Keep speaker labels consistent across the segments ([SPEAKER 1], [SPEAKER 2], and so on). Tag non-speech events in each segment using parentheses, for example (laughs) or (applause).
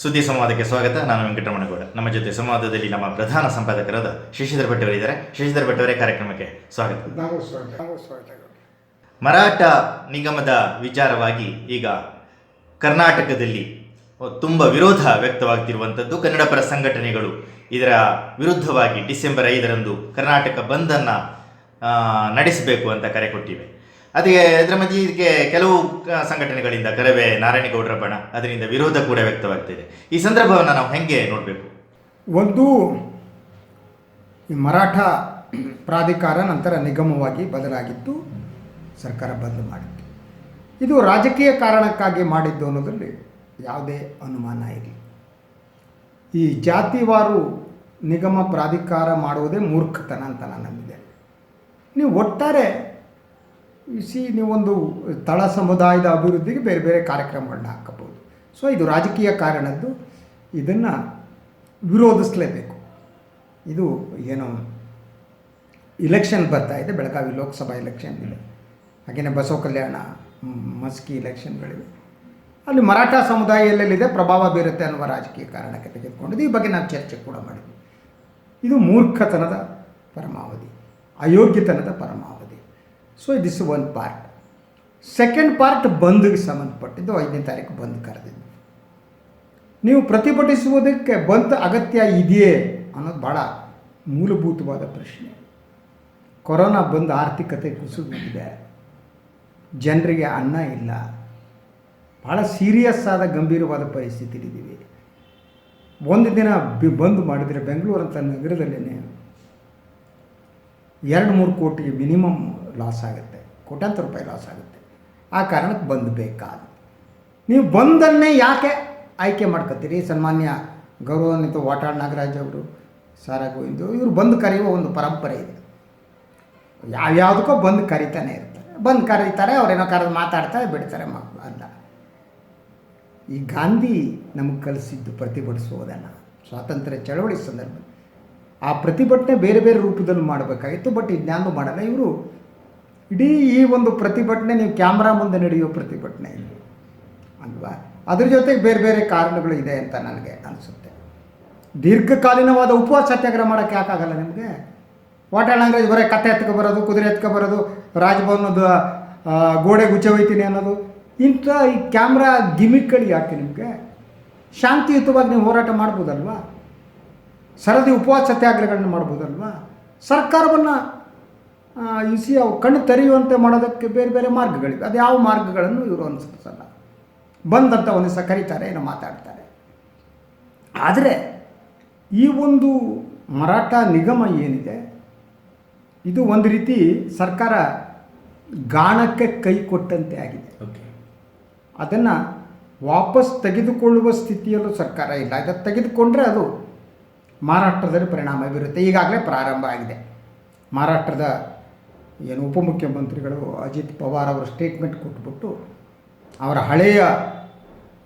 [SPEAKER 1] ಸುದ್ದಿ ಸಂವಾದಕ್ಕೆ ಸ್ವಾಗತ. ನಾನು ವೆಂಕಟರಮಣಗೌಡ ನಮ್ಮ ಜೊತೆ ಸಂವಾದದಲ್ಲಿ ನಮ್ಮ ಪ್ರಧಾನ ಸಂಪಾದಕರಾದ ಶಶಿಧರ್ ಭಟ್ ಅವರಿದ್ದಾರೆ. ಶಶಿಧರ್ ಭಟ್ಟವರೇ ಕಾರ್ಯಕ್ರಮಕ್ಕೆ ಸ್ವಾಗತ. ಮರಾಠ ನಿಗಮದ ವಿಚಾರವಾಗಿ ಈಗ ಕರ್ನಾಟಕದಲ್ಲಿ ತುಂಬ ವಿರೋಧ ವ್ಯಕ್ತವಾಗ್ತಿರುವಂಥದ್ದು ಕನ್ನಡ ಪರ ಸಂಘಟನೆಗಳು. ಇದರ ವಿರುದ್ಧವಾಗಿ ಡಿಸೆಂಬರ್ ಐದರಂದು ಕರ್ನಾಟಕ ಬಂದನ್ನು ನಡೆಸಬೇಕು ಅಂತ ಕರೆ ಕೊಟ್ಟಿವೆ. ಅದಕ್ಕೆ ಅದರ ಮಧ್ಯೆ ಇದಕ್ಕೆ ಕೆಲವು ಸಂಘಟನೆಗಳಿಂದ ಕರವೇ ನಾರಾಯಣಗೌಡರ ಬಣ ಅದರಿಂದ ವಿರೋಧ ಕೂಡ ವ್ಯಕ್ತವಾಗ್ತಿದೆ. ಈ ಸಂದರ್ಭವನ್ನು ನಾವು ಹೆಂಗೆ ನೋಡಬೇಕು?
[SPEAKER 2] ಒಂದು ಮರಾಠ ಪ್ರಾಧಿಕಾರ ನಂತರ ನಿಗಮವಾಗಿ ಬದಲಾಗಿತ್ತು ಸರ್ಕಾರ ಬದಲು ಮಾಡಿತ್ತು. ಇದು ರಾಜಕೀಯ ಕಾರಣಕ್ಕಾಗಿ ಮಾಡಿದ್ದು ಅನ್ನೋದರಲ್ಲಿ ಯಾವುದೇ ಅನುಮಾನ ಇಲ್ಲ. ಈ ಜಾತಿವಾರು ನಿಗಮ ಪ್ರಾಧಿಕಾರ ಮಾಡುವುದೇ ಮೂರ್ಖತನ ಅಂತ ನಾನು ನಂಬಿದೆ ನೀವು ಒಟ್ಟಾರೆ ಸಿ ನೀವೊಂದು ತಳ ಸಮುದಾಯದ ಅಭಿವೃದ್ಧಿಗೆ ಬೇರೆ ಬೇರೆ ಕಾರ್ಯಕ್ರಮಗಳನ್ನ ಹಾಕಬಹುದು. ಸೊ ಇದು ರಾಜಕೀಯ ಕಾರಣದ್ದು. ಇದನ್ನು ವಿರೋಧಿಸಲೇಬೇಕು. ಇದು ಏನು ಇಲೆಕ್ಷನ್ ಬರ್ತಾ ಇದೆ. ಬೆಳಗಾವಿ ಲೋಕಸಭಾ ಎಲೆಕ್ಷನ್ ಇದೆ. ಹಾಗೆಯೇ ಬಸವ ಕಲ್ಯಾಣ ಮಸ್ಕಿ ಇಲೆಕ್ಷನ್ಗಳಿವೆ ಅಲ್ಲಿ ಮರಾಠ ಸಮುದಾಯ ಎಲ್ಲೆಲ್ಲಿದೆ ಪ್ರಭಾವ ಬೀರುತ್ತೆ ಅನ್ನುವ ರಾಜಕೀಯ ಕಾರಣಕ್ಕೆ ತೆಗೆದುಕೊಂಡಿದ್ದು. ಈ ಬಗ್ಗೆ ನಾವು ಚರ್ಚೆ ಕೂಡ ಮಾಡಿದ್ವಿ. ಇದು ಮೂರ್ಖತನದ ಪರಮಾವಧಿ. ಅಯೋಗ್ಯತನದ ಪರಮಾವಧಿ. So this one part second part ಬಂದ್ಗೆ ಸಂಬಂಧಪಟ್ಟಿದ್ದು ಐದನೇ ತಾರೀಕು ಬಂದ್ ಕರೆದಿದ್ದು. ನೀವು ಪ್ರತಿಭಟಿಸುವುದಕ್ಕೆ ಬಂದ್ ಅಗತ್ಯ ಇದೆಯೇ ಅನ್ನೋದು ಭಾಳ ಮೂಲಭೂತವಾದ ಪ್ರಶ್ನೆ. ಕೊರೋನಾ ಬಂದು ಆರ್ಥಿಕತೆ ಕುಸಿದಿದೆ ಜನರಿಗೆ ಅನ್ನ ಇಲ್ಲ. ಭಾಳ ಸೀರಿಯಸ್ ಆದ ಗಂಭೀರವಾದ ಪರಿಸ್ಥಿತಿಲಿದ್ದೀವಿ. ಒಂದು ದಿನ ಬಿ ಬಂದ್ ಮಾಡಿದರೆ ಬೆಂಗಳೂರಂಥ ನಗರದಲ್ಲೇ ಎರಡು ಮೂರು ಕೋಟಿ ಮಿನಿಮಮ್ ಲಾಸ್ ಆಗುತ್ತೆ. ಕೋಟ್ಯಾಂತರ ರೂಪಾಯಿ ಲಾಸ್ ಆಗುತ್ತೆ. ಆ ಕಾರಣಕ್ಕೆ ಬಂದು ಬೇಕಾದ. ನೀವು ಬಂದನ್ನೇ ಯಾಕೆ ಆಯ್ಕೆ ಮಾಡ್ಕೋತೀರಿ ಸನ್ಮಾನ್ಯ ಗೌರವಾನ್ವಿತ ವಾಟಾಳ್ ನಾಗರಾಜ್ ಅವರು, ಸಾರ ಗೋವಿಂದು ಇವರು ಬಂದು ಕರೆಯುವ ಒಂದು ಪರಂಪರೆ ಇದೆ. ಯಾವ್ಯಾವುದಕ್ಕೋ ಬಂದು ಕರಿತಾನೆ ಇರ್ತಾರೆ. ಬಂದು ಕರೀತಾರೆ ಅವರೇನೋ ಕರೆದು ಮಾತಾಡ್ತಾರೆ ಬಿಡ್ತಾರೆ ಅಲ್ಲ ಈ ಗಾಂಧಿ ನಮಗೆ ಕಲಿಸಿದ್ದು ಪ್ರತಿಭಟಿಸುವುದನ್ನು, ಸ್ವಾತಂತ್ರ್ಯ ಚಳವಳಿ ಸಂದರ್ಭ ಆ ಪ್ರತಿಭಟನೆ ಬೇರೆ ಬೇರೆ ರೂಪದಲ್ಲಿ ಮಾಡಬೇಕಾಗಿತ್ತು, ಬಟ್ ಇದನ್ನೂ ಮಾಡಲ್ಲ ಇವರು ಇಡೀ ಈ ಒಂದು ಪ್ರತಿಭಟನೆ ನೀವು ಕ್ಯಾಮ್ರಾ ಮುಂದೆ ನಡೆಯುವ ಪ್ರತಿಭಟನೆ ಇದು ಅಲ್ವಾ? ಅದ್ರ ಜೊತೆಗೆ ಬೇರೆ ಬೇರೆ ಕಾರಣಗಳು ಇದೆ ಅಂತ ನನಗೆ ಅನಿಸುತ್ತೆ. ದೀರ್ಘಕಾಲೀನವಾದ ಉಪವಾಸ ಸತ್ಯಾಗ್ರಹ ಮಾಡೋಕ್ಕೆ ಯಾಕಾಗಲ್ಲ ನಿಮಗೆ? ವಾಟಾಳ್ ನಾಗರಾಜ್ ಬರೀ ಕತ್ತೆ ಎತ್ಕೊ ಬರೋದು, ಕುದುರೆ ಎತ್ಕೊ ಬರೋದು ರಾಜಭವನದ ಗೋಡೆ ಗುಚ್ಚ ಹೋಯ್ತೀನಿ ಅನ್ನೋದು. ಇಂಥ ಈ ಕ್ಯಾಮ್ರಾ ಗಿಮಿಕ್ಗಳು ಯಾಕೆ ನಿಮಗೆ? ಶಾಂತಿಯುತವಾಗಿ ನೀವು ಹೋರಾಟ ಮಾಡ್ಬೋದಲ್ವಾ? ಸರದಿ ಉಪವಾಸ ಸತ್ಯಾಗ್ರಹಗಳನ್ನ ಮಾಡ್ಬೋದಲ್ವಾ? ಸರ್ಕಾರವನ್ನು ಇಸಿ ಅವು ಕಣ್ಣು ತೆರೆಯುವಂತೆ ಮಾಡೋದಕ್ಕೆ ಬೇರೆ ಬೇರೆ ಮಾರ್ಗಗಳಿವೆ. ಅದು ಯಾವ ಮಾರ್ಗಗಳನ್ನು ಇವರು ಅನುಸರಿಸಲ್ಲ. ಬಂದಂಥ ಒಂದು ದಿವಸ ಕರೀತಾರೆ ಏನೋ ಮಾತಾಡ್ತಾರೆ. ಆದರೆ ಈ ಒಂದು ಮರಾಠ ನಿಗಮ ಏನಿದೆ ಇದು ಒಂದು ರೀತಿ ಸರ್ಕಾರ ಗಾಣಕ್ಕೆ ಕೈ ಕೊಟ್ಟಂತೆ ಆಗಿದೆ. ಅದನ್ನು ವಾಪಸ್ ತೆಗೆದುಕೊಳ್ಳುವ ಸ್ಥಿತಿಯಲ್ಲೂ ಸರ್ಕಾರ ಇಲ್ಲ. ಅದು ತೆಗೆದುಕೊಂಡ್ರೆ ಅದು ಮಹಾರಾಷ್ಟ್ರದಲ್ಲಿ ಪರಿಣಾಮ ಬೀರುತ್ತೆ. ಈಗಾಗಲೇ ಪ್ರಾರಂಭ ಆಗಿದೆ. ಮಹಾರಾಷ್ಟ್ರದ ಏನು ಉಪಮುಖ್ಯಮಂತ್ರಿಗಳು ಅಜಿತ್ ಪವಾರ್ ಅವರ ಸ್ಟೇಟ್ಮೆಂಟ್ ಕೊಟ್ಬಿಟ್ಟು ಅವರ ಹಳೆಯ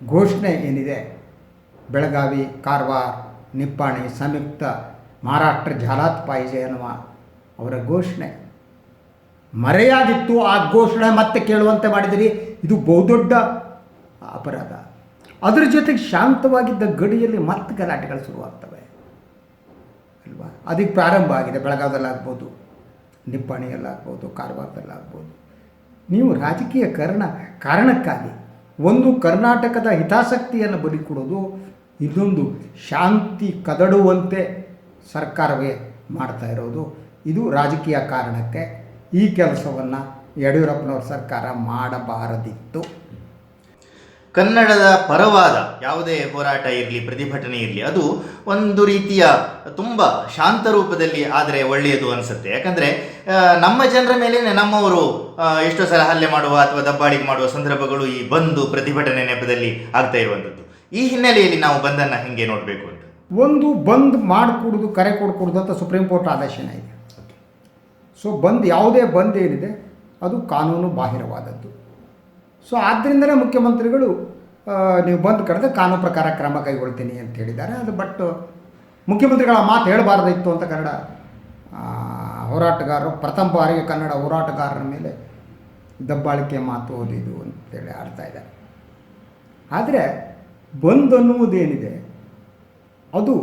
[SPEAKER 2] ಘೋಷಣೆ ಏನಿದೆ? ಬೆಳಗಾವಿ, ಕಾರವಾರ, ನಿಪ್ಪಾಣಿ, ಸಂಯುಕ್ತ, ಮಹಾರಾಷ್ಟ್ರ ಜಾಲಾತ್ ಪಾಯಿಜೆ ಅನ್ನುವ ಅವರ ಘೋಷಣೆ. ಮರೆಯಾಗಿತ್ತು ಆ ಘೋಷಣೆ, ಮತ್ತೆ ಕೇಳುವಂತೆ ಮಾಡಿದಿರಿ. ಇದು ಬಹುದೊಡ್ಡ ಅಪರಾಧ. ಅದರ ಜೊತೆಗೆ ಶಾಂತವಾಗಿದ್ದ ಗಡಿಯಲ್ಲಿ ಮತ್ತೆ ಗಲಾಟೆಗಳು ಶುರುವಾಗ್ತವೆ. ಅಲ್ವಾ? ಅದಕ್ಕೆ ಪ್ರಾರಂಭ ಆಗಿದೆ ಬೆಳಗಾವದಲ್ಲಾಗ್ಬೋದು ನಿಪ್ಪಾಣಿಯಲ್ಲಾಗ್ಬೋದು ಕಾರವಾರದಲ್ಲಾಗ್ಬೋದು ನೀವು ರಾಜಕೀಯ ಕಾರಣ, ಕಾರಣಕ್ಕಾಗಿ ಒಂದು ಕರ್ನಾಟಕದ ಹಿತಾಸಕ್ತಿಯನ್ನು ಬಲಿ ಕೊಡೋದು ಇದೊಂದು ಶಾಂತಿ ಕದಡುವಂತೆ ಸರ್ಕಾರವೇ ಮಾಡ್ತಾ ಇರೋದು. ಇದು ರಾಜಕೀಯ ಕಾರಣಕ್ಕೆ ಈ ಕೆಲಸವನ್ನು ಯಡಿಯೂರಪ್ಪನವ್ರ ಸರ್ಕಾರ ಮಾಡಬಾರದಿತ್ತು.
[SPEAKER 1] ಕನ್ನಡದ ಪರವಾದ ಯಾವುದೇ ಹೋರಾಟ ಇರಲಿ ಪ್ರತಿಭಟನೆ ಇರಲಿ ಅದು ಒಂದು ರೀತಿಯ ತುಂಬ ಶಾಂತ ರೂಪದಲ್ಲಿ ಆದರೆ ಒಳ್ಳೆಯದು ಅನಿಸುತ್ತೆ. ಯಾಕಂದರೆ ನಮ್ಮ ಜನರ ಮೇಲೆ ನಮ್ಮವರು ಎಷ್ಟೋ ಸಲ ಹಲ್ಲೆ ಮಾಡುವ ಅಥವಾ ದಬ್ಬಾಳಿಕೆ ಮಾಡುವ ಸಂದರ್ಭಗಳು ಈ ಬಂದು ಪ್ರತಿಭಟನೆ ನೆಪದಲ್ಲಿ ಆಗ್ತಾ ಇರುವಂಥದ್ದು. ಈ ಹಿನ್ನೆಲೆಯಲ್ಲಿ ನಾವು ಬಂದನ್ನು ಹೇಗೆ ನೋಡಬೇಕು ಅಂತ?
[SPEAKER 2] ಒಂದು ಬಂದ್ ಮಾಡಿಕೊಡೋದು ಕರೆ ಕೊಡ್ಕೊಡೋದು ಅಂತ ಸುಪ್ರೀಂ ಕೋರ್ಟ್ ಆದೇಶನ ಇದೆ. ಸೊ ಬಂದ್ ಯಾವುದೇ ಬಂದ್ ಏನಿದೆ ಅದು ಕಾನೂನು ಬಾಹಿರವಾದದ್ದು. ಸೊ ಆದ್ದರಿಂದಲೇ ಮುಖ್ಯಮಂತ್ರಿಗಳು ನೀವು ಬಂದು ಕರೆದ್ರೆ ಕಾನೂನು ಪ್ರಕಾರ ಕ್ರಮ ಕೈಗೊಳ್ತೀನಿ ಅಂತ ಹೇಳಿದ್ದಾರೆ. ಅದು ಬಟ್ ಮುಖ್ಯಮಂತ್ರಿಗಳ ಮಾತು ಹೇಳಬಾರ್ದಿತ್ತು ಅಂತ ಕನ್ನಡ ಹೋರಾಟಗಾರರು, ಪ್ರಥಮ ಬಾರಿಗೆ ಕನ್ನಡ ಹೋರಾಟಗಾರರ ಮೇಲೆ ದಬ್ಬಾಳಿಕೆ ಮಾತು ಓದಿದು ಅಂತೇಳಿ ಆಡ್ತಾ ಇದ್ದಾರೆ. ಆದರೆ, ಬಂದ್ ಅನ್ನುವುದೇನಿದೆ? ಅದು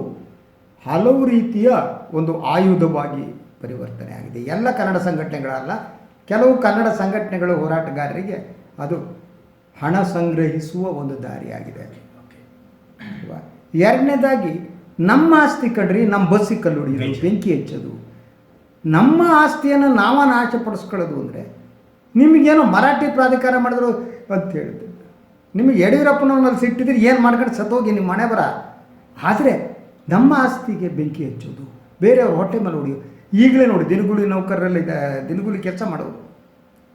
[SPEAKER 2] ಹಲವು ರೀತಿಯ ಒಂದು ಆಯುಧವಾಗಿ ಪರಿವರ್ತನೆ ಆಗಿದೆ ಎಲ್ಲ ಕನ್ನಡ ಸಂಘಟನೆಗಳಲ್ಲ, ಕೆಲವು ಕನ್ನಡ ಸಂಘಟನೆಗಳು ಹೋರಾಟಗಾರರಿಗೆ ಅದು ಹಣ ಸಂಗ್ರಹಿಸುವ ಒಂದು ದಾರಿಯಾಗಿದೆ? ಎರಡನೇದಾಗಿ ನಮ್ಮ ಆಸ್ತಿ ಕಡ್ರಿ ನಮ್ಮ ಬಸ್ಸಿಗೆ ಕಲ್ಲು ಹೊಡಿಯೋದು ಬೆಂಕಿ ಹೆಚ್ಚೋದು. ನಮ್ಮ ಆಸ್ತಿಯನ್ನು ನಾವ ನಾಶಪಡಿಸ್ಕೊಳ್ಳೋದು ಅಂದರೆ ನಿಮಗೇನೋ ಮರಾಠಿ ಪ್ರಾಧಿಕಾರ ಮಾಡಿದ್ರು ಅಂತ ಹೇಳಿದ್ರು ನಿಮಗೆ ಯಡಿಯೂರಪ್ಪನವ್ರಲ್ಲಿ ಸಿಟ್ಟಿದ್ರೆ ಏನು ಮಾಡ್ಕೊಂಡು ಸತ್ತೋಗಿ ನಿಮ್ಮ ಮನೆ ಬರ? ಆದರೆ ನಮ್ಮ ಆಸ್ತಿಗೆ ಬೆಂಕಿ ಹಚ್ಚೋದು ಬೇರೆಯವ್ರ ಹೊಟ್ಟೆ ಮೇಲೆ ಹೊಡಿಯೋದು. ಈಗಲೇ ನೋಡಿ ದಿನಗೂಲಿ ನೌಕರರಲ್ಲಿ ದಿನಗೂಲಿ ಕೆಲಸ ಮಾಡೋದು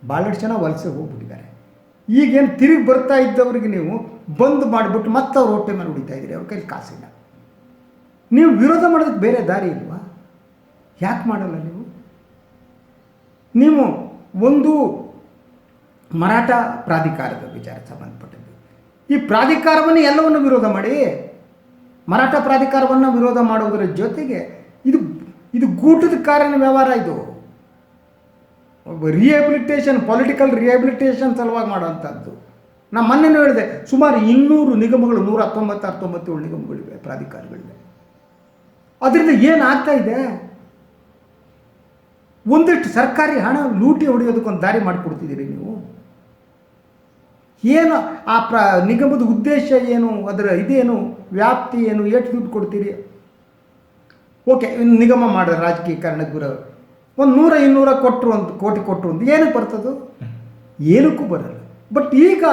[SPEAKER 2] ಭಾಳಷ್ಟು ಜನ ವಲಸೆ ಹೋಗ್ಬಿಟ್ಟಿದ್ದಾರೆ. ಈಗೇನು ತಿರುಗಿ ಬರ್ತಾ ಇದ್ದವ್ರಿಗೆ ನೀವು ಬಂದ್ ಮಾಡಿಬಿಟ್ಟು ಮತ್ತೆ ಅವ್ರ ಹೊಟ್ಟೆ ಮೇಲೆ ಹೊಡಿತಾ ಇದ್ದೀರಿ, ಅವ್ರ ಕೈಲಿ ಕಾಸಿಲ್ಲ. ನೀವು ವಿರೋಧ ಮಾಡೋದಕ್ಕೆ ಬೇರೆ ದಾರಿ ಇಲ್ವಾ? ಯಾಕೆ ಮಾಡಲ್ಲ ನೀವು? ನೀವು ಒಂದು ಮರಾಠ ಪ್ರಾಧಿಕಾರದ ವಿಚಾರ ಸಂಬಂಧಪಟ್ಟಿದ್ದು. ಈ ಪ್ರಾಧಿಕಾರವನ್ನು ಎಲ್ಲವನ್ನು ವಿರೋಧ ಮಾಡಿ? ಮರಾಠ ಪ್ರಾಧಿಕಾರವನ್ನು ವಿರೋಧ ಮಾಡುವುದರ ಜೊತೆಗೆ ಇದು ಇದು ಗೂಟದ ಕಾರಣ ವ್ಯವಹಾರ ಇದು. ರಿಹ್ಯಾಬಿಲಿಟೇಷನ್ ಪೊಲಿಟಿಕಲ್ ರಿಹ್ಯಾಬಿಲಿಟೇಷನ್ ಸಲುವಾಗಿ ಮಾಡುವಂಥದ್ದು. ನಾನು ಮೊನ್ನೆನೂ ಹೇಳಿದೆ, ಸುಮಾರು ಇನ್ನೂರು ನಿಗಮಗಳು ನೂರ ಹತ್ತೊಂಬತ್ತು ಹತ್ತೊಂಬತ್ತೇಳು ನಿಗಮಗಳಿವೆ, ಪ್ರಾಧಿಕಾರಗಳಿವೆ. ಅದರಿಂದ ಏನಾಗ್ತಾ ಇದೆ? ಒಂದಿಷ್ಟು ಸರ್ಕಾರಿ ಹಣ ಲೂಟಿ ಹೊಡೆಯೋದಕ್ಕೊಂದು ದಾರಿ ಮಾಡಿಕೊಡ್ತಿದ್ದೀರಿ ನೀವು. ಏನು ಆ ಪ್ರ, ನಿಗಮದ ಉದ್ದೇಶ ಏನು, ಅದರ ಇದೇನು, ವ್ಯಾಪ್ತಿ ಏನು ಎಷ್ಟು ದುಡ್ಡು ಕೊಡ್ತೀರಿ? ಓಕೆ ನಿಗಮ ಮಾಡಿದ್ರೆ ರಾಜಕೀಯ ಕಾರಣಕ್ಕೆ ಒಂದು ನೂರ ಇನ್ನೂರ ಕೊಟ್ಟರು ಅಂತ ಕೋಟಿ ಕೊಟ್ಟರು ಅಂತ ಏನಕ್ಕೆ ಬರ್ತದು? ಏನಕ್ಕೂ ಬರಲ್ಲ. ಬಟ್ ಈಗ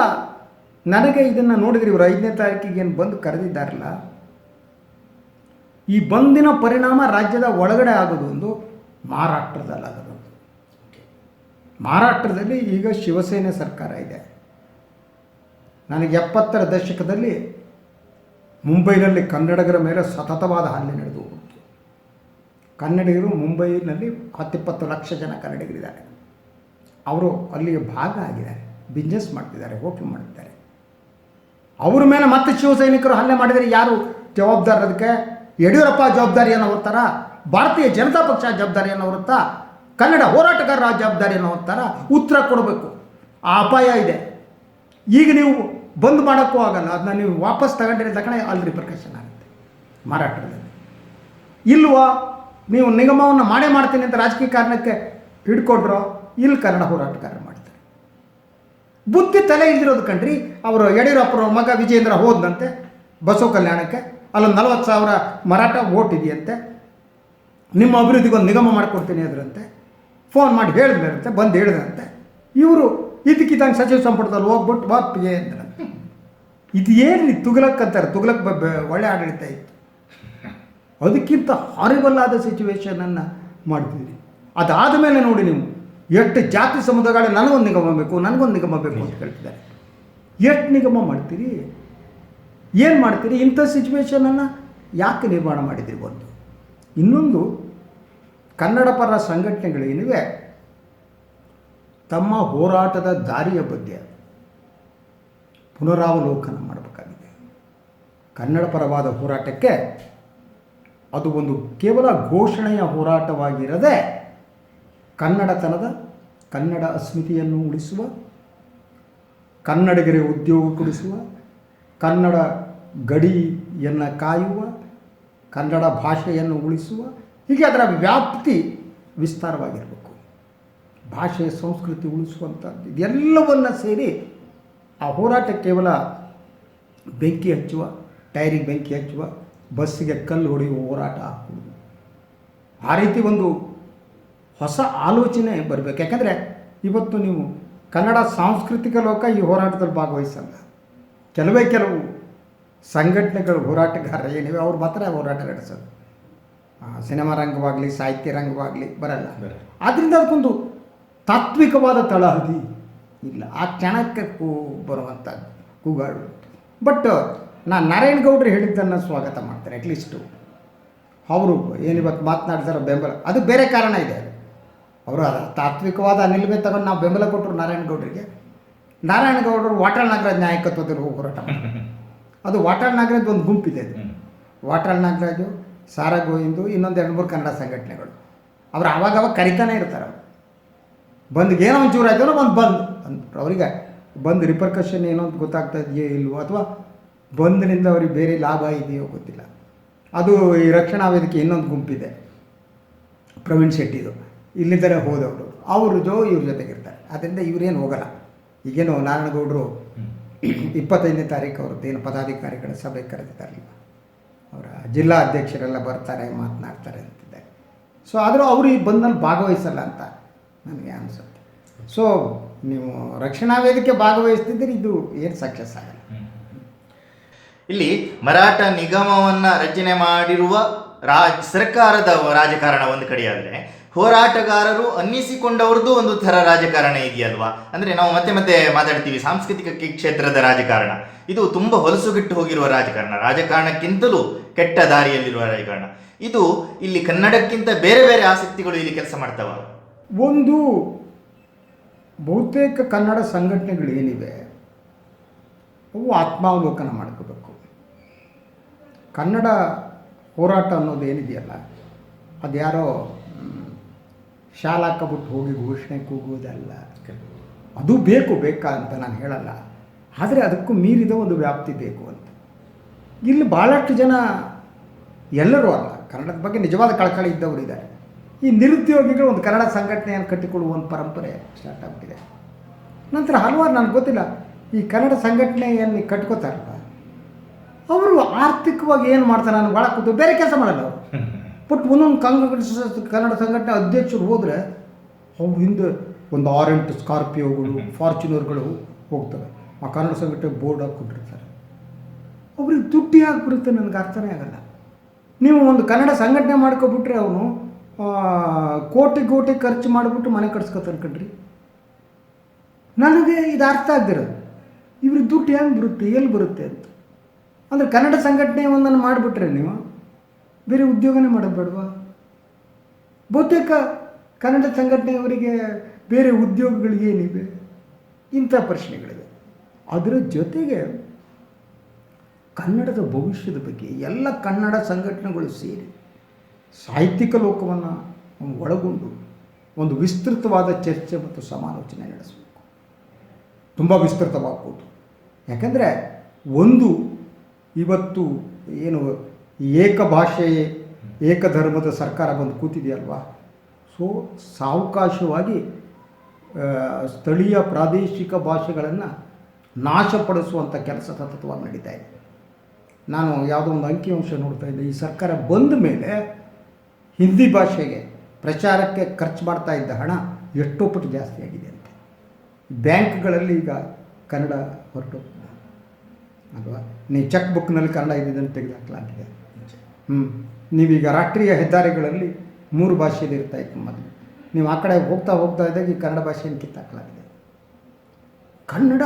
[SPEAKER 2] ನನಗೆ ಇದನ್ನು ನೋಡಿದ್ರೆ ಇವರು ಐದನೇ ತಾರೀಕಿಗೆ ಏನು ಬಂದು ಕರೆದಿದ್ದಾರಲ್ಲ, ಈ ಬಂದಿನ ಪರಿಣಾಮ ರಾಜ್ಯದ ಒಳಗಡೆ ಆಗೋದು ಒಂದು ಮಹಾರಾಷ್ಟ್ರದಲ್ಲಿ ಆಗೋದು ಒಂದು. ಮಹಾರಾಷ್ಟ್ರದಲ್ಲಿ ಈಗ ಶಿವಸೇನೆ ಸರ್ಕಾರ ಇದೆ. ನನಗೆ ಎಪ್ಪತ್ತರ ದಶಕದಲ್ಲಿ ಮುಂಬೈನಲ್ಲಿ ಕನ್ನಡಿಗರ ಮೇಲೆ ಸತತವಾದ ಹಲ್ಲೆ ನಡೆದು ಕನ್ನಡಿಗರು ಮುಂಬೈನಲ್ಲಿ ಹತ್ತಿಪ್ಪತ್ತು ಲಕ್ಷ ಜನ ಕನ್ನಡಿಗರಿದ್ದಾರೆ. ಅವರು ಅಲ್ಲಿಗೆ ಭಾಗ ಆಗಿದ್ದಾರೆ. ಬಿಸ್ನೆಸ್ ಮಾಡ್ತಿದ್ದಾರೆ ಹೋಟ್ಲು ಮಾಡ್ತಿದ್ದಾರೆ. ಅವ್ರ ಮೇಲೆ ಮತ್ತೆ ಶಿವಸೈನಿಕರು ಹಲ್ಲೆ ಮಾಡಿದರೆ ಯಾರು ಜವಾಬ್ದಾರ ಅದಕ್ಕೆ? ಯಡಿಯೂರಪ್ಪ ಜವಾಬ್ದಾರಿಯನ್ನು ಹೊರ್ತಾರ ಭಾರತೀಯ ಜನತಾ ಪಕ್ಷ ಜವಾಬ್ದಾರಿಯನ್ನು ಹೊರುತ್ತಾ ಕನ್ನಡ ಹೋರಾಟಗಾರರ ಜವಾಬ್ದಾರಿಯನ್ನು ಹೊರ್ತಾರ ಉತ್ತರ ಕೊಡಬೇಕು. ಆ ಅಪಾಯ ಇದೆ. ಈಗ ನೀವು ಬಂದ್ ಮಾಡೋಕ್ಕೂ ಆಗಲ್ಲ. ಅದನ್ನ ನೀವು ವಾಪಸ್ ತಗೊಂಡಿರೋ ತಕ್ಷಣ ಅಲ್ಲಿ ಪ್ರಕಾಶನ ಆಗುತ್ತೆ ಮಾರಾಟದಲ್ಲಿ ಇಲ್ವಾ? ನೀವು ನಿಗಮವನ್ನು ಮಾಡೇ ಮಾಡ್ತೀನಿ ಅಂತ ರಾಜಕೀಯ ಕಾರಣಕ್ಕೆ ಹಿಡ್ಕೊಟ್ರು, ಇಲ್ಲಿ ಕನ್ನಡ ಹೋರಾಟಗಾರರು ಮಾಡ್ತಾರೆ. ಬುದ್ಧಿ ತಲೆ ಇಲ್ದಿರೋದು ಕಂಡ್ರಿ ಅವರು ಯಡಿಯೂರಪ್ಪರ ಮಗ ವಿಜೇಂದ್ರ ಹೋದಂತೆ ಬಸವ ಕಲ್ಯಾಣಕ್ಕೆ, ಅಲ್ಲೊಂದು ನಲವತ್ತು ಸಾವಿರ ಮರಾಠ ಓಟ್ ಇದೆಯಂತೆ, ನಿಮ್ಮ ಅಭಿವೃದ್ಧಿಗೆ ಒಂದು ನಿಗಮ ಮಾಡಿಕೊಡ್ತೀನಿ ಅದರಂತೆ, ಫೋನ್ ಮಾಡಿ ಹೇಳಿದ್ರಂತೆ, ಬಂದು ಹೇಳಿದ್ರಂತೆ, ಇವರು ಇದಕ್ಕಿದ್ದಂಗೆ ಸಚಿವ ಸಂಪುಟದಲ್ಲಿ ಹೋಗ್ಬಿಟ್ಟು ಬಾಪಿಗೆ ಅಂದ್ರಂತೆ. ಇದು ಏನು ತುಗಲಕ್ ಅಂತಾರೆ? ತುಗಲಕ್ ಒಳ್ಳೆ ಆಡಳಿತ ಇತ್ತು. ಅದಕ್ಕಿಂತ ಹಾರಿಬಲ್ ಆದ ಸಿಚುವೇಶನನ್ನು ಮಾಡ್ತಿದ್ರಿ ಅದಾದ ಮೇಲೆ ನೋಡಿ ನೀವು ಎಷ್ಟು ಜಾತಿ ಸಮುದಾಯಗಳ ನನಗೊಂದು ನಿಗಮ ಬೇಕು ನನಗೊಂದು ನಿಗಮ ಬೇಕು ಅಂತ ಹೇಳ್ತಿದ್ದಾರೆ ಎಷ್ಟು ನಿಗಮ ಮಾಡ್ತೀರಿ? ಏನು ಮಾಡ್ತೀರಿ? ಇಂಥ ಸಿಚುವೇಶನನ್ನು ಯಾಕೆ ನಿರ್ಮಾಣ ಮಾಡಿದ್ರಿ ಒಂದು ಇನ್ನೊಂದು ಕನ್ನಡ ಪರ ಸಂಘಟನೆಗಳೇನಿವೆ ತಮ್ಮ ಹೋರಾಟದ ದಾರಿಯ ಬಗ್ಗೆ ಪುನರಾವಲೋಕನ ಮಾಡಬೇಕಾಗಿದೆ. ಕನ್ನಡ ಪರವಾದ ಹೋರಾಟಕ್ಕೆ ಅದು ಒಂದು ಕೇವಲ ಘೋಷಣೆಯ ಹೋರಾಟವಾಗಿರದೆ ಕನ್ನಡತನದ, ಕನ್ನಡ ಅಸ್ಮಿತೆಯನ್ನು ಉಳಿಸುವ ಕನ್ನಡಿಗರಿಗೆ ಉದ್ಯೋಗ ಕೊಡಿಸುವ, ಕನ್ನಡ ಗಡಿಯನ್ನು ಕಾಯುವ, ಕನ್ನಡ ಭಾಷೆಯನ್ನು ಉಳಿಸುವ, ಹೀಗೆ ಅದರ ವ್ಯಾಪ್ತಿ ವಿಸ್ತಾರವಾಗಿರಬೇಕು. ಭಾಷೆ ಸಂಸ್ಕೃತಿ ಉಳಿಸುವಂಥದ್ದು ಇದೆಲ್ಲವನ್ನು ಸೇರಿ ಆ ಹೋರಾಟ ಕೇವಲ ಬೆಂಕಿ ಹಚ್ಚುವ, ಟೈರಿಗೆ ಬೆಂಕಿ ಹಚ್ಚುವ ಬಸ್ಸಿಗೆ ಕಲ್ಲು ಹೊಡೆಯುವ ಹೋರಾಟ ಆ ರೀತಿ ಒಂದು ಹೊಸ ಆಲೋಚನೆ ಬರಬೇಕು. ಯಾಕಂದರೆ ಇವತ್ತು ನೀವು ಕನ್ನಡ ಸಾಂಸ್ಕೃತಿಕ ಲೋಕ ಈ ಹೋರಾಟದಲ್ಲಿ ಭಾಗವಹಿಸಲ್ಲ. ಕೆಲವೇ ಕೆಲವು ಸಂಘಟನೆಗಳು ಹೋರಾಟಗಾರ ಏನಿವೆ ಅವ್ರು ಮಾತ್ರ ಹೋರಾಟ ನಡೆಸೋದು. ಸಿನಿಮಾ ರಂಗವಾಗಲಿ ಸಾಹಿತ್ಯ ರಂಗವಾಗಲಿ ಬರಲ್ಲ.
[SPEAKER 1] ಬರಲ್ಲ.
[SPEAKER 2] ಆದ್ದರಿಂದ ಅದಕ್ಕೊಂದು ತಾತ್ವಿಕವಾದ ತಳಹದಿ ಇಲ್ಲ. ಆ ಕ್ಷಣಕ್ಕೆ ಕೂ ಬರುವಂಥದ್ದು ಕೂಗಾಡು ಬಟ್ ನಾನು ನಾರಾಯಣ ಗೌಡ್ರು ಹೇಳಿದ್ದನ್ನು ಸ್ವಾಗತ ಮಾಡ್ತಾರೆ ಅಟ್ಲೀಸ್ಟು ಅವರು ಏನಿವತ್ತು ಮಾತನಾಡ್ತಾರೋ ಬೆಂಬಲ, ಅದು ಬೇರೆ ಕಾರಣ ಇದೆ. ಅವರು ಅದರ ತಾತ್ವಿಕವಾದ ನಿಲುವೆ ತಗೊಂಡು ನಾವು ಬೆಂಬಲ ಕೊಟ್ಟರು ನಾರಾಯಣ ಗೌಡ್ರಿಗೆ. ನಾರಾಯಣ ಗೌಡರು ವಾಟಾಳ್ ನಾಗರಾಜ್ ನಾಯಕತ್ವದಲ್ಲಿ ಹೋರಾಟ ಅದು ವಾಟಾಳ್ ನಾಗರಾಜ್ ಒಂದು ಗುಂಪಿದೆ ಅದು. ವಾಟಾಳ್ ನಾಗರಾಜು, ಸಾರಾ ಗೋವಿಂದು, ಇನ್ನೊಂದು ಎರಡು ಮೂರು ಕನ್ನಡ ಸಂಘಟನೆಗಳು. ಅವ್ರು ಆವಾಗವಾಗ ಕರಿತಾನೆ ಇರ್ತಾರೆ ಅವರು. ಬಂದ್ಗೆ ಏನೋ ಒಂಚೂರು ಆಯ್ತು ಒಂದು ಬಂದು ಅವರಿಗೆ ಬಂದು ರಿಪರ್ಕಷನ್ ಏನೋ ಅಂತ ಗೊತ್ತಾಗ್ತಾ ಇದೆಯೇ ಇಲ್ವೋ ಅಥವಾ ಬಂದ್ರಿಂದ ಅವ್ರಿಗೆ ಬೇರೆ ಲಾಭ ಇದೆಯೋ ಗೊತ್ತಿಲ್ಲ. ಅದು ಈ ರಕ್ಷಣಾ ವೇದಿಕೆ ಇನ್ನೊಂದು ಗುಂಪಿದೆ. ಪ್ರವೀಣ್ ಶೆಟ್ಟಿದು. ಇಲ್ಲಿಂದಲೇ ಹೋದವರು. ಅವರು ಜೋ ಇವ್ರ ಜೊತೆಗಿರ್ತಾರೆ ಅದರಿಂದ ಇವರೇನು ಹೋಗಲ್ಲ. ಈಗೇನು ನಾರಾಯಣಗೌಡರು ಇಪ್ಪತ್ತೈದನೇ ತಾರೀಕು ಅವ್ರದ್ದು ಏನು ಪದಾಧಿಕಾರಿಗಳ ಸಭೆ ಕರೆದಿದ್ದಾರಲ್ಲ ಅವರ ಜಿಲ್ಲಾ ಅಧ್ಯಕ್ಷರೆಲ್ಲ ಬರ್ತಾರೆ ಮಾತನಾಡ್ತಾರೆ ಅಂತಿದ್ದಾರೆ. ಸೊ ಆದರೂ ಅವರು ಈ ಬಂದಲ್ಲಿ ಭಾಗವಹಿಸಲ್ಲ ಅಂತ ನನಗೆ ಅನಿಸುತ್ತೆ. ಸೊ ನೀವು ರಕ್ಷಣಾ ವೇದಿಕೆ ಭಾಗವಹಿಸ್ತಿದ್ರೆ ಇದು ಏನು ಸಕ್ಸಸ್ ಆಗಲ್ಲ.
[SPEAKER 1] ಇಲ್ಲಿ ಮರಾಠ ನಿಗಮವನ್ನ ರಚನೆ ಮಾಡಿರುವ ರಾಜ್ ಸರ್ಕಾರದ ರಾಜಕಾರಣ ಒಂದು ಕಡೆಯಾದ್ರೆ, ಹೋರಾಟಗಾರರು ಅನ್ನಿಸಿಕೊಂಡವ್ರದ್ದು ಒಂದು ಥರ ರಾಜಕಾರಣ ಇದೆಯಲ್ವಾ? ಅಂದ್ರೆ ನಾವು ಮತ್ತೆ ಮತ್ತೆ ಮಾತಾಡ್ತೀವಿ ಸಾಂಸ್ಕೃತಿಕ ಕ್ಷೇತ್ರದ ರಾಜಕಾರಣ. ಇದು ತುಂಬಾ ಹೊಲಸುಗಿಟ್ಟು ಹೋಗಿರುವ ರಾಜಕಾರಣ. ರಾಜಕಾರಣಕ್ಕಿಂತಲೂ ಕೆಟ್ಟ ದಾರಿಯಲ್ಲಿರುವ ರಾಜಕಾರಣ. ಇದು ಇಲ್ಲಿ ಕನ್ನಡಕ್ಕಿಂತ ಬೇರೆ ಬೇರೆ ಆಸಕ್ತಿಗಳು ಇಲ್ಲಿ ಕೆಲಸ ಮಾಡ್ತಾವ.
[SPEAKER 2] ಒಂದು ಬಹುತೇಕ ಕನ್ನಡ ಸಂಘಟನೆಗಳು ಏನಿವೆ, ಅವು ಆತ್ಮಾವಲೋಕನ ಮಾಡ್ಕೋಬೇಕು. ಕನ್ನಡ ಹೋರಾಟ ಅನ್ನೋದು ಏನಿದೆಯಲ್ಲ ಅದು ಯಾರೋ ಹಾಕಬಿಟ್ಟು ಹೋಗಿ ಘೋಷಣೆ ಕೂಗುವುದಲ್ಲ. ಅದು ಬೇಕು, ಬೇಕಾ ಅಂತ ನಾನು ಹೇಳಲ್ಲ. ಆದರೆ ಅದಕ್ಕೂ ಮೀರಿದ ಒಂದು ವ್ಯಾಪ್ತಿ ಬೇಕು ಅಂತ. ಇಲ್ಲಿ ಭಾಳಷ್ಟು ಜನ ಎಲ್ಲರೂ ಅಲ್ಲ, ಕನ್ನಡದ ಬಗ್ಗೆ ನಿಜವಾದ ಕಳಕಳಿ ಇದ್ದವರು ಇದ್ದಾರೆ. ಈ ನಿರುದ್ಯೋಗಿಗಳು ಒಂದು ಕನ್ನಡ ಸಂಘಟನೆಯನ್ನು ಕಟ್ಟಿಕೊಳ್ಳುವ ಒಂದು ಪರಂಪರೆ ಸ್ಟಾರ್ಟ್ ಆಗ್ತಿದೆ ನಂತರ ಹಲವಾರು, ನನಗೆ ಗೊತ್ತಿಲ್ಲ, ಈ ಕನ್ನಡ ಸಂಘಟನೆಯನ್ನು ಕಟ್ಕೋತಾರಲ್ಲ ಅವರು ಆರ್ಥಿಕವಾಗಿ ಏನು ಮಾಡ್ತಾರೆ? ನಾನು ಭಾಳ ಕೂತು ಬೇರೆ ಕೆಲಸ ಮಾಡಲ್ಲ ಅವರು. ಬಟ್ ಒಂದೊಂದು ಕಾಂಗ್ರೆಸ್ ಕನ್ನಡ ಸಂಘಟನೆ ಅಧ್ಯಕ್ಷರು ಹೋದರೆ ಅವ್ರ ಹಿಂದೆ ಒಂದು ಆರೆಂಟು ಸ್ಕಾರ್ಪಿಯೋಗಳು ಫಾರ್ಚುನರ್ಗಳು ಹೋಗ್ತವೆ. ಆ ಕನ್ನಡ ಸಂಘಟನೆ ಬೋರ್ಡ್ ಹಾಕ್ಕೊಂಡಿರ್ತಾರೆ ಅವ್ರಿಗೆ ದುಡ್ಡು ಯಾಕೆ ಬರುತ್ತೆ ನನಗೆ ಅರ್ಥನೇ ಆಗಲ್ಲ. ನೀವು ಒಂದು ಕನ್ನಡ ಸಂಘಟನೆ ಮಾಡ್ಕೊಬಿಟ್ರೆ ಅವನು ಕೋಟಿ ಕೋಟಿ ಖರ್ಚು ಮಾಡಿಬಿಟ್ಟು ಮನೆ ಕಟ್ಸ್ಕೊತಾರೆ ಕಣ್ರಿ. ನನಗೆ ಇದು ಅರ್ಥ ಆಗದಿರೋದು. ಇವ್ರಿಗೆ ದುಡ್ಡು ಹೆಂಗೆ ಬರುತ್ತೆ? ಎಲ್ಲಿ ಬರುತ್ತೆ ಅಂತ. ಅಂದರೆ ಕನ್ನಡ ಸಂಘಟನೆ ಒಂದನ್ನು ಮಾಡಿಬಿಟ್ರೆ ನೀವು? ಬೇರೆ ಉದ್ಯೋಗನೇ ಮಾಡಬೇಡ್ವಾ ಬೇಡವಾ? ಬಹುತೇಕ ಕನ್ನಡ ಸಂಘಟನೆಯವರಿಗೆ ಬೇರೆ ಉದ್ಯೋಗಗಳಿಗೇನಿವೆ ಇಂಥ ಪ್ರಶ್ನೆಗಳಿವೆ ಅದರ ಜೊತೆಗೆ ಕನ್ನಡದ ಭವಿಷ್ಯದ ಬಗ್ಗೆ ಎಲ್ಲ ಕನ್ನಡ ಸಂಘಟನೆಗಳು ಸೇರಿ ಸಾಹಿತ್ಯಿಕ ಲೋಕವನ್ನು ಒಳಗೊಂಡು ಒಂದು ವಿಸ್ತೃತವಾದ ಚರ್ಚೆ ಮತ್ತು ಸಮಾಲೋಚನೆ ನಡೆಸಬೇಕು. ತುಂಬ ವಿಸ್ತೃತವಾಗ್ಬೋದು. ಯಾಕಂದರೆ ಒಂದು ಇವತ್ತು ಏನು ಏಕ ಭಾಷೆ ಏಕಧರ್ಮದ ಸರ್ಕಾರ ಬಂದು ಕೂತಿದೆಯಲ್ವಾ? ಸೊ ಸಾವಕಾಶವಾಗಿ ಸ್ಥಳೀಯ ಪ್ರಾದೇಶಿಕ ಭಾಷೆಗಳನ್ನು ನಾಶಪಡಿಸುವಂಥ ಕೆಲಸ ಸತತವಾಗಿ ನಡೀತಾ ಇದೆ. ನಾನು ಯಾವುದೋ ಒಂದು ಅಂಕಿಅಂಶ ನೋಡ್ತಾ ಇದ್ದೆ. ಈ ಸರ್ಕಾರ ಬಂದ ಮೇಲೆ ಹಿಂದಿ ಭಾಷೆಗೆ ಪ್ರಚಾರಕ್ಕೆ ಖರ್ಚು ಮಾಡ್ತಾ ಇದ್ದ ಹಣ ಎಷ್ಟೋ ಪಟ್ಟು ಜಾಸ್ತಿ ಆಗಿದೆ ಅಂತ. ಬ್ಯಾಂಕ್ಗಳಲ್ಲಿ ಈಗ ಕನ್ನಡ ಹೊರಟು ಅಲ್ವಾ? ನೀವು ಚೆಕ್ ಬುಕ್ನಲ್ಲಿ ಕನ್ನಡ ಇದ್ದಿದ್ದನ್ನು ತೆಗೆದುಹಾಕಲಾಗಿದೆ ಹ್ಞೂ ನೀವೀಗ ರಾಷ್ಟ್ರೀಯ ಹೆದ್ದಾರಿಗಳಲ್ಲಿ ಮೂರು ಭಾಷೆಯಲ್ಲಿ ಇರ್ತಾ ಇತ್ತು ಮೊದಲು. ನೀವು ಆ ಕಡೆ ಹೋಗ್ತಾ ಹೋಗ್ತಾ ಇದ್ದಾಗ ಈ ಕನ್ನಡ ಭಾಷೆಯನ್ನು ಕಿತ್ತಾಕಲಾಗಿದೆ. ಕನ್ನಡ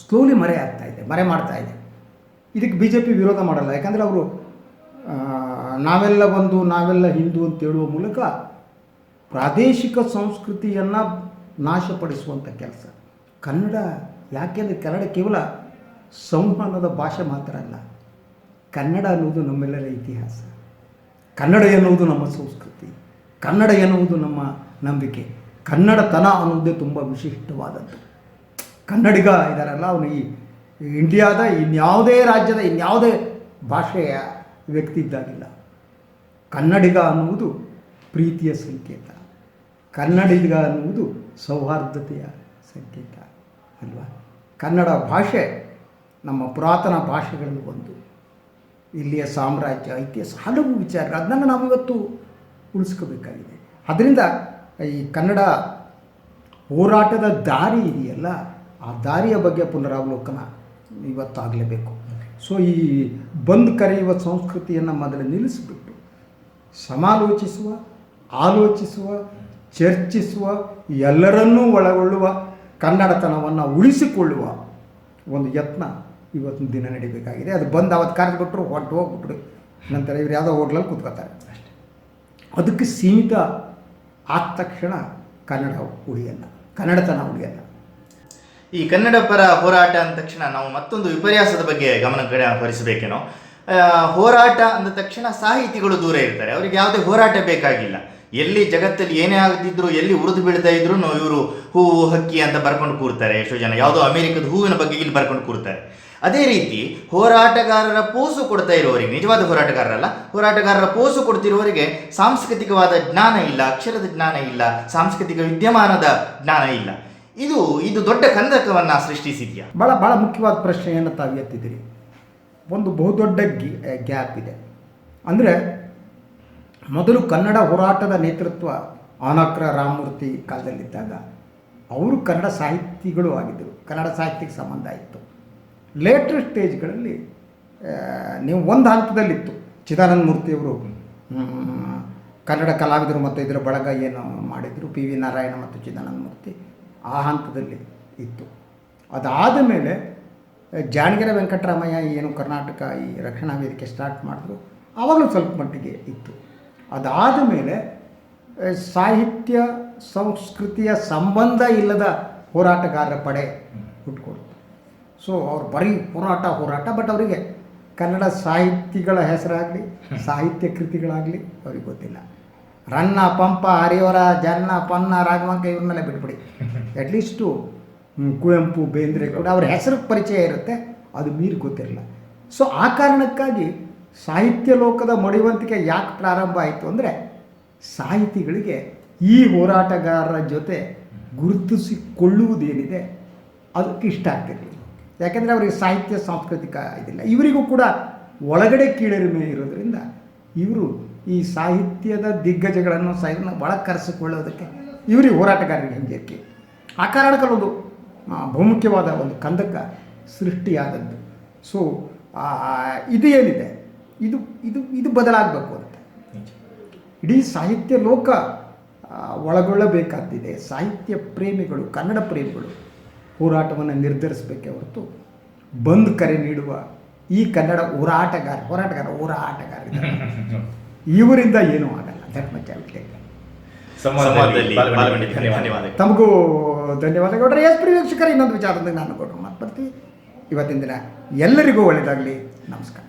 [SPEAKER 2] ಸ್ಲೋಲಿ ಮರೆ ಇದೆ, ಮರೆ ಮಾಡ್ತಾ ಇದೆ. ಇದಕ್ಕೆ ಬಿ ಜೆ ಪಿ ವಿರೋಧ ಮಾಡಲ್ಲ. ಯಾಕಂದರೆ ಅವರು ನಾವೆಲ್ಲ ಬಂದು, ನಾವೆಲ್ಲ ಹಿಂದೂ ಅಂತ ಹೇಳುವ ಮೂಲಕ ಪ್ರಾದೇಶಿಕ ಸಂಸ್ಕೃತಿಯನ್ನು ನಾಶಪಡಿಸುವಂಥ ಕೆಲಸ. ಕನ್ನಡ ಯಾಕೆಂದರೆ ಕನ್ನಡ ಕೇವಲ ಸಂವಹನದ ಭಾಷೆ ಮಾತ್ರ ಅಲ್ಲ, ಕನ್ನಡ ಅನ್ನುವುದು ನಮ್ಮೆಲ್ಲರ ಇತಿಹಾಸ. ಕನ್ನಡ ಎನ್ನುವುದು ನಮ್ಮ ಸಂಸ್ಕೃತಿ, ಕನ್ನಡ ಎನ್ನುವುದು ನಮ್ಮ ನಂಬಿಕೆ. ಕನ್ನಡತನ ಅನ್ನೋದೇ ತುಂಬ ವಿಶಿಷ್ಟವಾದದ್ದು. ಕನ್ನಡಿಗ ಇದ್ದಾರಲ್ಲ ಅವನು ಈ ಇಂಡಿಯಾದ ಇನ್ಯಾವುದೇ ರಾಜ್ಯದ ಇನ್ಯಾವುದೇ ಭಾಷೆಯ ವ್ಯಕ್ತಿ ಇದ್ದಾಗಿಲ್ಲ. ಕನ್ನಡಿಗ ಅನ್ನುವುದು ಪ್ರೀತಿಯ ಸಂಕೇತ. ಕನ್ನಡಿಗ ಅನ್ನುವುದು ಸೌಹಾರ್ದತೆಯ ಸಂಕೇತ, ಅಲ್ವಾ? ಕನ್ನಡ ಭಾಷೆ ನಮ್ಮ ಪುರಾತನ ಭಾಷೆಗಳಲ್ಲಿ ಒಂದು. ಇಲ್ಲಿಯ ಸಾಮ್ರಾಜ್ಯ, ಇತಿಹಾಸ, ಹಲವು ವಿಚಾರ ಅದನ್ನು ನಾವು ಇವತ್ತು ಉಳಿಸ್ಕೋಬೇಕಾಗಿದೆ. ಅದರಿಂದ ಈ ಕನ್ನಡ ಹೋರಾಟದ ದಾರಿ ಇದೆಯಲ್ಲ, ಆ ದಾರಿಯ ಬಗ್ಗೆ ಪುನರಾವಲೋಕನ ಇವತ್ತಾಗಲೇಬೇಕು. ಸೊ ಈ ಬಂದ್ ಕರೆಯುವ ಸಂಸ್ಕೃತಿಯನ್ನು ಮೊದಲು ನಿಲ್ಲಿಸಿಬಿಟ್ಟು, ಸಮಾಲೋಚಿಸುವ, ಆಲೋಚಿಸುವ, ಚರ್ಚಿಸುವ, ಎಲ್ಲರನ್ನೂ ಒಳಗೊಳ್ಳುವ ಕನ್ನಡತನವನ್ನು ಉಳಿಸಿಕೊಳ್ಳುವ ಒಂದು ಯತ್ನ ಇವತ್ತಿನ ದಿನ ನಡಿಬೇಕಾಗಿದೆ. ಅದು ಬಂದು ಅವತ್ತು ಕರೆದುಬಿಟ್ರು ಹೊಟ್ಟು ಹೋಗ್ಬಿಟ್ರು. ನಂತರ ಇವ್ರು ಯಾವುದೋ ಹೋಟ್ಲಲ್ಲಿ ಕೂತ್ಕೋತಾರೆ ಅಷ್ಟೇ. ಅದಕ್ಕೆ ಸೀಮಿತ ಆದ ತಕ್ಷಣ ಕನ್ನಡ ಉಳಿಯಲ್ಲ. ಕನ್ನಡತನ ಉಳಿಯಲ್ಲ.
[SPEAKER 1] ಈ ಕನ್ನಡ ಪರ ಹೋರಾಟ ಅಂದ ತಕ್ಷಣ ನಾವು ಮತ್ತೊಂದು ವಿಪರ್ಯಾಸದ ಬಗ್ಗೆ ಗಮನ ಕಡೆ ಹರಿಸಬೇಕೇನೋ ಹೋರಾಟ ಅಂದ ತಕ್ಷಣ ಸಾಹಿತಿಗಳು ದೂರ ಇರ್ತಾರೆ. ಅವರಿಗೆ ಯಾವುದೇ ಹೋರಾಟ ಬೇಕಾಗಿಲ್ಲ. ಎಲ್ಲಿ ಜಗತ್ತಲ್ಲಿ ಏನೇ ಆಗದಿದ್ರು ಎಲ್ಲಿ ಉರಿದು ಬೀಳ್ತಾ ಇದ್ರು ಇವರು ಹೂವು ಹಕ್ಕಿ ಅಂತ ಬರ್ಕೊಂಡು ಕೂರ್ತಾರೆ. ಎಷ್ಟೋ ಜನ ಯಾವುದೋ ಅಮೆರಿಕದ ಹೂವಿನ ಬಗ್ಗೆ ಇಲ್ಲಿ ಬರ್ಕೊಂಡು ಕೂರ್ತಾರೆ. ಅದೇ ರೀತಿ ಹೋರಾಟಗಾರರ ಪೋಸು ಕೊಡ್ತಾ ಇರುವವರಿಗೆ, ನಿಜವಾದ ಹೋರಾಟಗಾರರಲ್ಲ, ಹೋರಾಟಗಾರರ ಪೋಸು ಕೊಡ್ತಿರುವವರಿಗೆ ಸಾಂಸ್ಕೃತಿಕವಾದ ಜ್ಞಾನ ಇಲ್ಲ, ಅಕ್ಷರದ ಜ್ಞಾನ ಇಲ್ಲ, ಸಾಂಸ್ಕೃತಿಕ ವಿದ್ಯಮಾನದ ಜ್ಞಾನ ಇಲ್ಲ. ಇದು ಇದು ದೊಡ್ಡ ಕಂದಕವನ್ನ ಸೃಷ್ಟಿಸಿದೆಯಾ?
[SPEAKER 2] ಭಾಳ ಭಾಳ ಮುಖ್ಯವಾದ ಪ್ರಶ್ನೆಯನ್ನು ತಾವು ಎತ್ತಿದ್ದೀರಿ. ಒಂದು ಬಹುದೊಡ್ಡ ಗಿ ಗ್ಯಾಪ್ ಇದೆ. ಅಂದರೆ ಮೊದಲು ಕನ್ನಡ ಹೋರಾಟದ ನೇತೃತ್ವ ಆನಕ್ರ ರಾಮಮೂರ್ತಿ ಕಾಲದಲ್ಲಿದ್ದಾಗ, ಅವರು ಕನ್ನಡ ಸಾಹಿತಿಗಳು ಆಗಿದ್ದರು. ಕನ್ನಡ ಸಾಹಿತ್ಯಕ್ಕೆ ಸಂಬಂಧ ಇತ್ತು ಲೇಟರ್ ಸ್ಟೇಜ್ಗಳಲ್ಲಿ ನೀವು ಒಂದು ಹಂತದಲ್ಲಿತ್ತು. ಚಿದಾನಂದ ಮೂರ್ತಿಯವರು ಕನ್ನಡ ಕಲಾವಿದರು ಮತ್ತು ಇದರ ಬಳಗ ಏನು ಮಾಡಿದರು? ಪಿ ವಿ ನಾರಾಯಣ ಮತ್ತು ಚಿದಾನಂದ ಮೂರ್ತಿ ಆ ಹಂತದಲ್ಲಿ ಇತ್ತು. ಅದಾದ ಮೇಲೆ ಜಾಣಗೆರೆ ವೆಂಕಟರಾಮಯ್ಯ ಏನು ಕರ್ನಾಟಕ ಈ ರಕ್ಷಣಾ ವೇದಿಕೆ ಸ್ಟಾರ್ಟ್ ಮಾಡಿದ್ರು ಆವಾಗಲೂ ಸ್ವಲ್ಪ ಮಟ್ಟಿಗೆ ಇತ್ತು. ಅದಾದ ಮೇಲೆ ಸಾಹಿತ್ಯ, ಸಂಸ್ಕೃತಿಯ ಸಂಬಂಧ ಇಲ್ಲದ ಹೋರಾಟಗಾರರ ಪಡೆ ಸೊ ಅವ್ರು ಬರೀ ಹೋರಾಟ ಹೋರಾಟ ಬಟ್ ಅವರಿಗೆ ಕನ್ನಡ ಸಾಹಿತಿಗಳ ಹೆಸರಾಗಲಿ, ಸಾಹಿತ್ಯ ಕೃತಿಗಳಾಗಲಿ ಅವ್ರಿಗೆ ಗೊತ್ತಿಲ್ಲ. ರನ್ನ, ಪಂಪ ಹರಿಯವರ ಜನ್ನ, ಪನ್ನ, ರಾಘವಂಕ ಇವ್ರನ್ನೆಲ್ಲ ಬಿಟ್ಬಿಡಿ. ಅಟ್ಲೀಸ್ಟು ಕುವೆಂಪು, ಬೇಂದ್ರೆ ಕೂಡ ಅವ್ರ ಹೆಸರು ಪರಿಚಯ ಇರುತ್ತೆ, ಅದು ಮೀರಿ ಗೊತ್ತಿರಲ್ಲ ಸೊ ಆ ಕಾರಣಕ್ಕಾಗಿ ಸಾಹಿತ್ಯ ಲೋಕದ ಮಡಿವಂತಿಕೆ ಯಾಕೆ ಪ್ರಾರಂಭ ಆಯಿತು ಅಂದರೆ ಸಾಹಿತಿಗಳಿಗೆ ಈ ಹೋರಾಟಗಾರರ ಜೊತೆ ಗುರುತಿಸಿಕೊಳ್ಳುವುದೇನಿದೆ, ಅದಕ್ಕೆ ಇಷ್ಟ ಆಗ್ತಿರಲಿಲ್ಲ. ಯಾಕೆಂದರೆ ಅವರಿಗೆ ಸಾಹಿತ್ಯ, ಸಾಂಸ್ಕೃತಿಕ ಇದಿಲ್ಲ. ಇವರಿಗೂ ಕೂಡ ಒಳಗಡೆ ಕೀಳರಿಮೆ ಇರೋದರಿಂದ ಇವರು ಈ ಸಾಹಿತ್ಯದ ದಿಗ್ಗಜಗಳನ್ನು ಸಹ ಒಳ ಕರೆಸಿಕೊಳ್ಳೋದಕ್ಕೆ ಇವರಿಗೆ ಹೋರಾಟಗಾರರಿಗೆ ಹಿಂಜರಿಕೆ ಆ ಕಾರಣಕ್ಕೆ ಒಂದು ಬಹುಮುಖ್ಯವಾದ ಒಂದು ಕಂದಕ ಸೃಷ್ಟಿಯಾದದ್ದು. ಸೊ ಇದು ಏನಿದೆ? ಇದು ಇದು ಇದು ಬದಲಾಗಬೇಕು ಅಂತ. ಇಡೀ ಸಾಹಿತ್ಯ ಲೋಕ ಒಳಗೊಳ್ಳಬೇಕಾದಿದೆ ಸಾಹಿತ್ಯ ಪ್ರೇಮಿಗಳು, ಕನ್ನಡ ಪ್ರೇಮಿಗಳು ಹೋರಾಟವನ್ನು ನಿರ್ಧರಿಸಬೇಕೇ ಹೊರತು ಬಂದ್ ಕರೆ ನೀಡುವ ಈ ಕನ್ನಡ ಹೋರಾಟಗಾರ ಹೋರಾಟಗಾರ ಹೋರಾಟಗಾರ. (laughs) ಇವರಿಂದ ಏನೂ ಆಗಲ್ಲ. ಧರ್ಮ ಚಾವಿಟ್ಲೆ
[SPEAKER 1] ಸಂವಾದದಲ್ಲಿ ಪಾಲ್ಗೊಂಡಿದ್ದಕ್ಕೆ ಧನ್ಯವಾದಗಳು.
[SPEAKER 2] ತಮಗೂ ಧನ್ಯವಾದಗಳು. ಎಸ್ ಪ್ರಿಯ ವೀಕ್ಷಕರ ಇನ್ನೊಂದು ವಿಚಾರದಿಂದ ನಾನು ಕೊಟ್ಟು ಮಾತು ಬರ್ತೀವಿ. ಇವತ್ತಿನ ದಿನ ಎಲ್ಲರಿಗೂ ಒಳ್ಳೆಯದಾಗಲಿ. ನಮಸ್ಕಾರ.